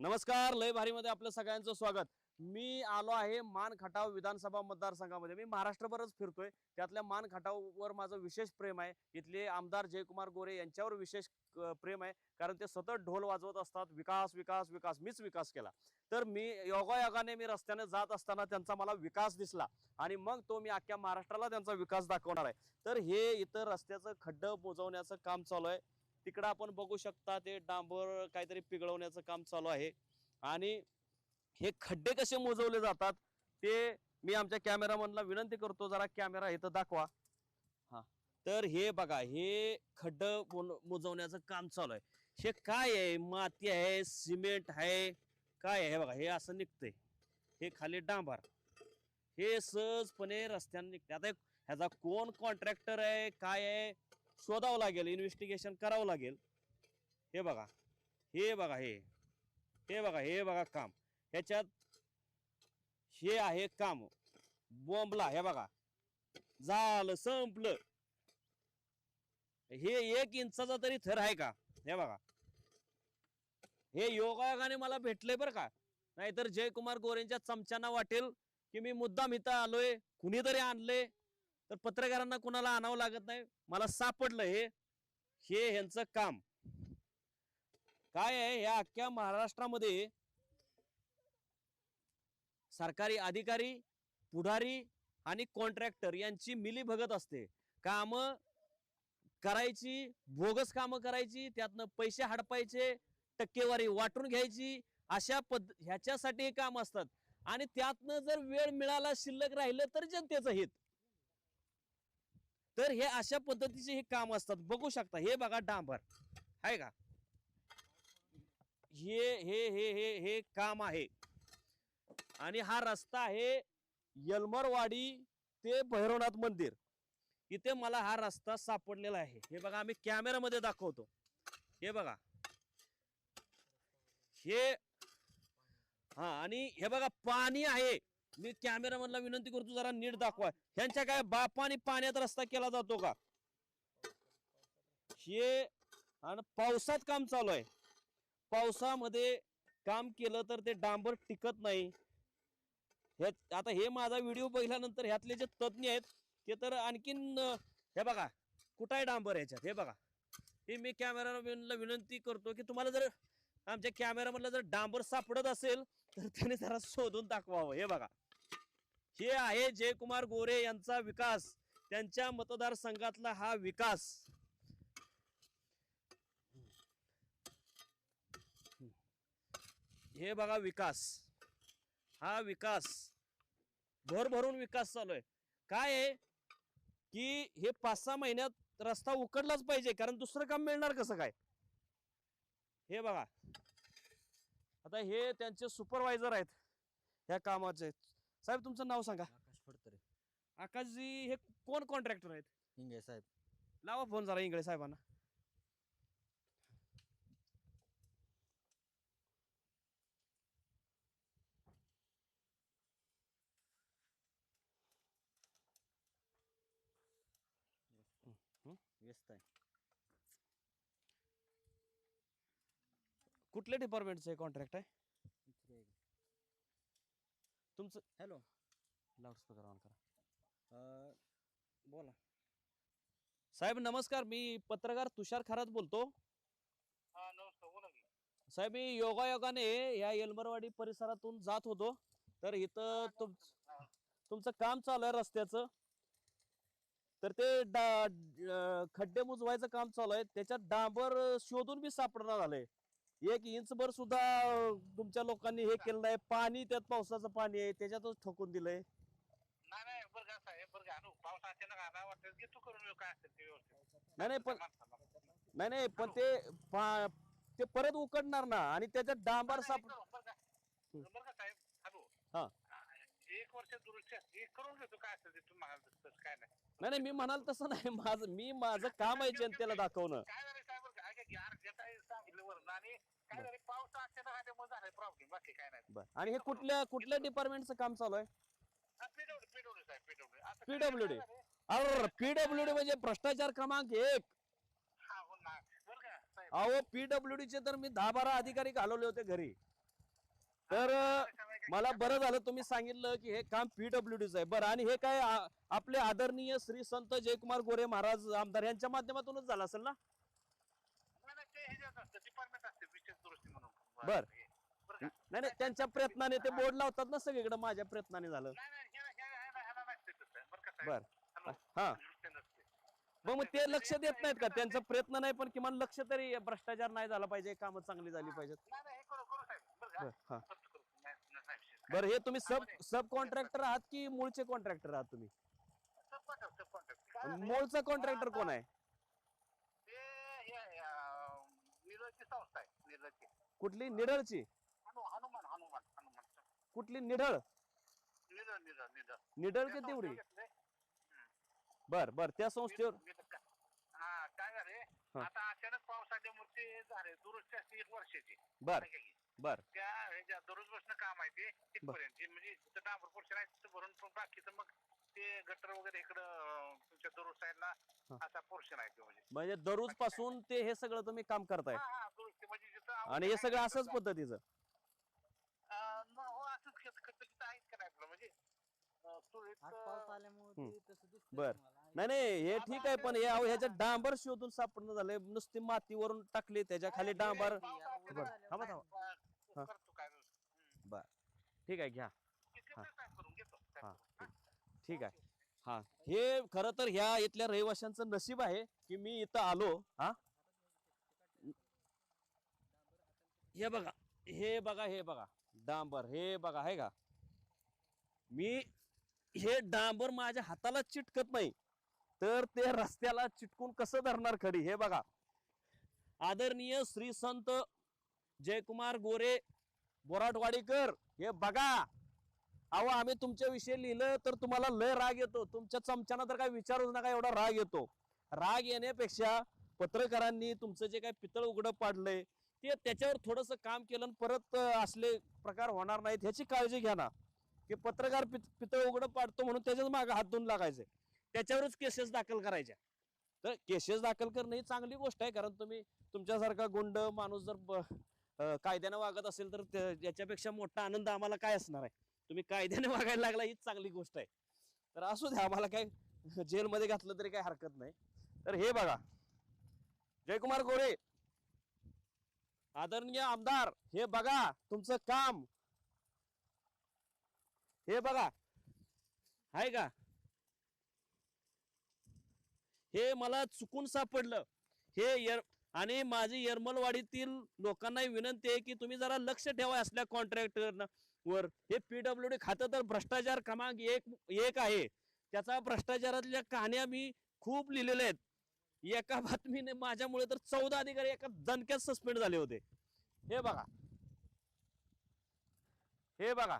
नमस्कार लय भारीमध्ये आपलं सगळ्यांचं स्वागत. मी आलो आहे मान खटाव विधानसभा मतदारसंघामध्ये. मी महाराष्ट्रभरच फिरतोय. त्यातल्या मान खटाववर माझं विशेष प्रेम आहे. इथले आमदार जयकुमार गोरे यांच्यावर विशेष प्रेम आहे. कारण ते सतत ढोल वाजवत असतात. विकास विकास विकास मीच विकास केला. तर मी योगायोगाने मी रस्त्याने जात असताना त्यांचा मला विकास दिसला. आणि मग तो मी अख्ख्या महाराष्ट्राला त्यांचा विकास दाखवणार आहे. तर हे इथं रस्त्याचं खड्डं मोजवण्याचं काम चालू आहे. तिकडं आपण बघू शकता ते डांबर काहीतरी पिघळवण्याचं काम चालू आहे. आणि हे खड्डे कसे मोजवले जातात ते मी आमच्या कॅमेरामनला विनंती करतो जरा कॅमेरा इथं दाखवा. हा तर हे बघा हे खड्ड मोजवण्याचं काम चालू आहे. हे काय आहे? माती आहे सिमेंट आहे काय आहे? बघा हे असं निघतंय. हे खाली डांबार. हे सहजपणे रस्त्याने निघते आता ह्याचा कोण कॉन्ट्रॅक्टर आहे? काय आहे? शोधावं लागेल इन्व्हेस्टिगेशन करावं लागेल. हे बघा हे बघा हे. हे बघा हे बघा काम. ह्याच्यात हे आहे काम. बॉम्बला हे बघा. झालं संपलं. हे एक इंचाचा तरी थर आहे का? हे बघा. हे योगायोगाने मला भेटलंय बरं का? नाहीतर जयकुमार गोरेंच्या चमच्यांना वाटेल की मी मुद्दाम इथं आलोय कुणीतरी आणले तर पत्रकारांना कुणाला आणावं लागत नाही? मला सापडलं हे. हे ह्यांचं काम. काय आहे? या अख्ख्या महाराष्ट्रामध्ये सरकारी अधिकारी पुढारी आणि कॉन्ट्रॅक्टर यांची मिली भगत असते. काम करायची बोगस कामं करायची त्यातनं पैसे हडपायचे टक्केवारी वाटून घ्यायची अशा पद ह्याच्यासाठी हे काम असतात. आणि त्यातनं जर वेळ मिळाला शिल्लक राहिलं तर जनतेचं हित. तर हे अशा पद्धतीचे हे काम असतात. बघू शकता हे बघा डांबर. आहे का? हे हे हे हे हे काम आहे. आणि हा रस्ता आहे यलमरवाडी ते भैरवनाथ मंदिर. इथे मला हा रस्ता सापडलेला आहे. हे बघा आम्ही कॅमेरामध्ये दाखवतो. हे बघा. हे हा आणि हे बघा पाणी आहे. मी कॅमेरामॅनला विनंती करतो जरा नीट दाखवा. ह्यांच्या काय बापाने पाण्यात रस्ता केला जातो का? हे आणि पावसात काम चालू आहे. पावसामध्ये काम केलं तर ते डांबर टिकत नाही. हे आता हे माझा व्हिडिओ बघितल्यानंतर ह्यातले जे तज्ज्ञ आहेत ते तर आणखीन हे बघा कुठं आहे डांबर ह्याच्यात? हे बघा. हे मी कॅमेरामॅनला विनंती करतो की तुम्हाला जर आमच्या कॅमेरामधला जर डांबर सापडत असेल तर त्याने जरा शोधून दाखवावं. हे बघा. हे आहे जयकुमार गोरे यांचा विकास. त्यांच्या मतदारसंघातला हा विकास. हे बघा विकास. हा विकास. भरभरून विकास चालू आहे काय आहे? की हे पाच सहा महिन्यात रस्ता उकडलाच पाहिजे कारण दुसरं काम मिळणार कसं काय? हे बघा. आता हे त्यांचे सुपरवायझर आहेत. ह्या कामाचे. साहेब तुमचं नाव सांगा. आकाश फडतरे. आकाशजी हे कोण कॉन्ट्रॅक्टर आहेत? हिंगे साहेब. लावा फोन जरा इंगळे साहेबांना. व्यस्त आहे. कुठल्या डिपार्टमेंटचं कॉन्ट्रॅक्ट आहे? तुमचं हॅलो. लाऊडस्पीकर ऑन करा. बोला. साहेब नमस्कार. मी पत्रकार तुषार खरात बोलतो. हा नमस्कार. बोला की. साहेब मी योगायोगाने या येलमरवाडी परिसरातून जात होतो. तर इथं तुम तुमचं काम चालू आहे रस्त्याचं. तर ते डा अं, खड्डे मुजवायचं काम चालू आहे. त्याच्यात डांबर शोधून बी सापडणार झालंय एक इंचभर सुद्धा अं, तुमच्या लोकांनी हे केलं नाही. पाणी त्यात पावसाचं पाणी आहे त्याच्यातच ठोकून दिलंय. नाही नाही बरं का साहेब बरं का अनु पाऊस अचानक आला वाटतं की तू करून येऊ काय असेल ते व्यवस्थित. नाही नाही पण माणसाला. नाही नाही पण ते पा- ते परत उकडणार ना आणि त्याच्यात डांबर साप बरं का. बरं का साहेब हॅलो हा. एक वर्ष दुरुस्त एक करून घेतो काय असेल ते तुम्ही म्हणाल तसं काय नाही. नाही नाही मी म्हणाल तसं नाही माझं मी माझं काम आहे जनतेला दाखवणं. काय झालं साहेब बरं का? ऐका की यार जे काही सांगितलं वरून आणि काय झालं? पाऊस अचानक आल्यामुळे झालं प्रॉब्लेम बाकी काय नाही. बर. आणि हे कुठल्या कुठल्या डिपार्टमेंटचं काम चालू आहे? पीडब्ल्यू पीडब्ल्यू साहेब पीडब्ल्यू आता काय झालंय? अरे पीडब्ल्यूडी म्हणजे भ्रष्टाचार क्रमांक एक. हा हो ना. बरं का साहेब? अहो पीडब्ल्यूडीचे तर मी दहा बारा अधिकारी घालवले होते घरी. तर मला बरं झालं तुम्ही सांगितलं की हे काम पीडब्ल्यूडीच आहे. बरं आणि हे काय आ- आपले आदरणीय श्री संत जयकुमार गोरे महाराज आमदार यांच्या माध्यमातूनच झालं असेल ना नाही, नाही, ते ह्याच्यात असतं डिपार्टमेंट असते विशेष दुरुस्ती म्हणून बर. नाही नाही त्यांच्या प्रयत्नाने ते बोर्ड लावतात ना सगळीकडे माझ्या प्रयत्नाने झालं. बरं? हा. मग मग ते लक्ष देत नाहीत का? त्यांचा प्रयत्न नाही पण किमान लक्ष तरी भ्रष्टाचार नाही झाला पाहिजे कामं चांगली झाली पाहिजेत. बरं हा. तुम्ही सब सब कॉन्ट्रॅक्टर आहात की मूळचे कॉन्ट्रॅक्टर आहात तुम्ही? मूळचा कॉन्ट्रॅक्टर कोण आहे ते हे, अं, निरलची संस्था आहे निरलची कुठली निढळची हनु हनुमान हनुमान हनुमान कुठली निढळ त्या की तेवढी. बर बर त्या संस्थेवर. निरळ- निरळ का- हा काय झाले? हा. आता अचानक पाऊस आल्यामुळे ते झाले दुरुस्ती असते एक वर्षाची. बर नाही का की? बर. त्या ह्याच्या दररोज बसणं काम आहे ते तिथपर्यंत जे म्हणजे तिथं डांबर पोर्शन आहे तिथं भरून पण बाकीचं मग ते गटर वगैरे इकडं अं, तुमच्या दररोज साईडला. असा पोर्शन आहे ते म्हणजे. म्हणजे दररोजपासून ते हे सगळं तुम्ही काम करताय हा हा दुरुस्ती आणि हे सगळं असंच. पद्धतीचं हो असंच खत खत तिथं आहेत का नाही आपलं म्हणजे अं, सुरळीत, आज अं, पाऊस आल्यामुळे हम्म. ते तसं दिसतंय बर. तुम्हाला. नाही नाही हे ठीक आहे पण हे अहो, ह्याच्यात डांबर शोधून सापडणं झालंय नुसती मातीवरून टाकली त्याच्याखाली डांबर बरं, झालं. थांबा, नाही, थांबा. अं, हा. करतो काय हम्म. ठीक आहे घ्या हा. साहेब करून घेतो, साहेब हा, करून. ठीक आहे हा हे खरं तर ह्या इथल्या रहिवाशांचं नशीब आहे की मी इथं आलो हा हे बघा हे बघा हे बघा. डांबर हे बघा आहे का? मी हे डांबर माझ्या हाताला चिटकत नाही तर ते रस्त्याला चिटकून कसं धरणार खडी? हे बघा. आदरणीय श्री संत जयकुमार गोरे बोराटवाडीकर हे बघा. अहो आम्ही तुमच्या विषयी लिहिलं तर तुम्हाला लय राग येतो. तुमच्या चमच्यानं तर काय विचारूच नका एवढा राग येतो. राग येण्यापेक्षा पत्रकारांनी तुमचं जे काय पितळ उघडं पाडलंय ते त्याच्यावर थोडस काम केलं आणि परत असले प्रकार होणार नाहीत ह्याची काळजी घ्या ना. की पत्रकार पित- पितळ उघडं पाडतो म्हणून त्याच्याच मागं हात धुवून लागायचे. त्याच्यावरच केसेस दाखल करायच्या. तर केसेस दाखल करणं ही चांगली गोष्ट आहे कारण तुम्ही तुमच्यासारखा गुंड माणूस जर कायद्याने कायद्यानं वागत असेल तर याच्यापेक्षा मोठा आनंद आम्हाला काय असणार आहे? तुम्ही कायद्याने वागायला लागला हीच चांगली गोष्ट आहे. तर असू द्या आम्हाला काय जेलमध्ये घातलं तरी काही हरकत नाही. तर हे बघा. जयकुमार गोरे आदरणीय आमदार हे बघा तुमचं काम. हे बघा. आहे का? हे मला चुकून सापडलं. हे आणि माझी यरमलवाडीतील लोकांना विनंती आहे की तुम्ही जरा लक्ष ठेवा असल्या कॉन्ट्रॅक्टर वर. हे पीडब्ल्यू डी खातं तर भ्रष्टाचार क्रमांक एक एक आहे. त्याचा भ्रष्टाचारातल्या कहाण्या मी खूप लिहिलेल्या आहेत. एका बातमीने माझ्यामुळे तर चौदा अधिकारी एका दणक्यात सस्पेंड झाले होते. हे बघा. हे बघा.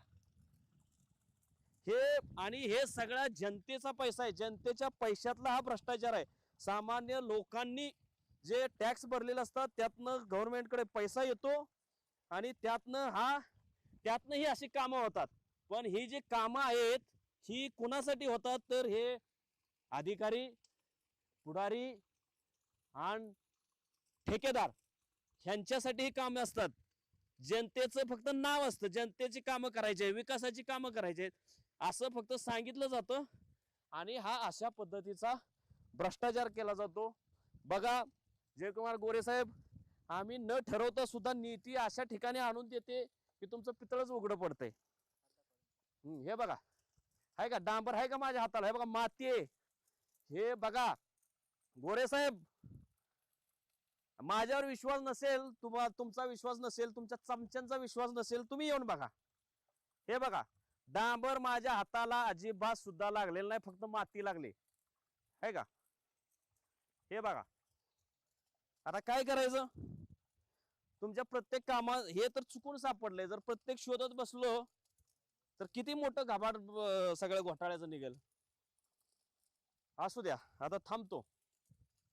हे आणि हे सगळा जनतेचा पैसा आहे. जनतेच्या पैशातला हा भ्रष्टाचार आहे. सामान्य लोकांनी जे टॅक्स भरलेले असतात त्यातनं गव्हर्नमेंटकडे पैसा येतो आणि त्यातनं हा त्यातनं ही अशी कामं होतात. पण ही जी कामं आहेत ही कुणासाठी होतात? तर हे अधिकारी पुढारी आणि ठेकेदार ह्यांच्यासाठी ही कामं असतात. जनतेचं फक्त नाव असतं. जनतेची कामं करायची विकासाची कामं करायची असं फक्त सांगितलं जातं. आणि हा अशा पद्धतीचा भ्रष्टाचार केला जातो. बघा जयकुमार गोरे साहेब आम्ही न ठरवता सुद्धा नीती अशा ठिकाणी आणून देते की तुमचं पितळच उघडं पडतंय. हम्म, हे बघा. आहे का? डांबर आहे का माझ्या हाताला? हे बघा माती आहे. हे बघा गोरे साहेब माझ्यावर विश्वास नसेल तुम्हा तुमचा विश्वास नसेल तुमच्या चमच्यांचा विश्वास नसेल तुम्ही येऊन बघा. हे बघा डांबर माझ्या हाताला अजिबात सुद्धा लागलेला नाही फक्त माती लागली. आहे का? हे बघा. आता काय करायचं? तुमच्या प्रत्येक कामा हे तर चुकून सापडलंय. जर प्रत्येक शोधत बसलो तर किती मोठं घाबाड सगळं घोटाळ्याचं निघेल? असू द्या. आता थांबतो.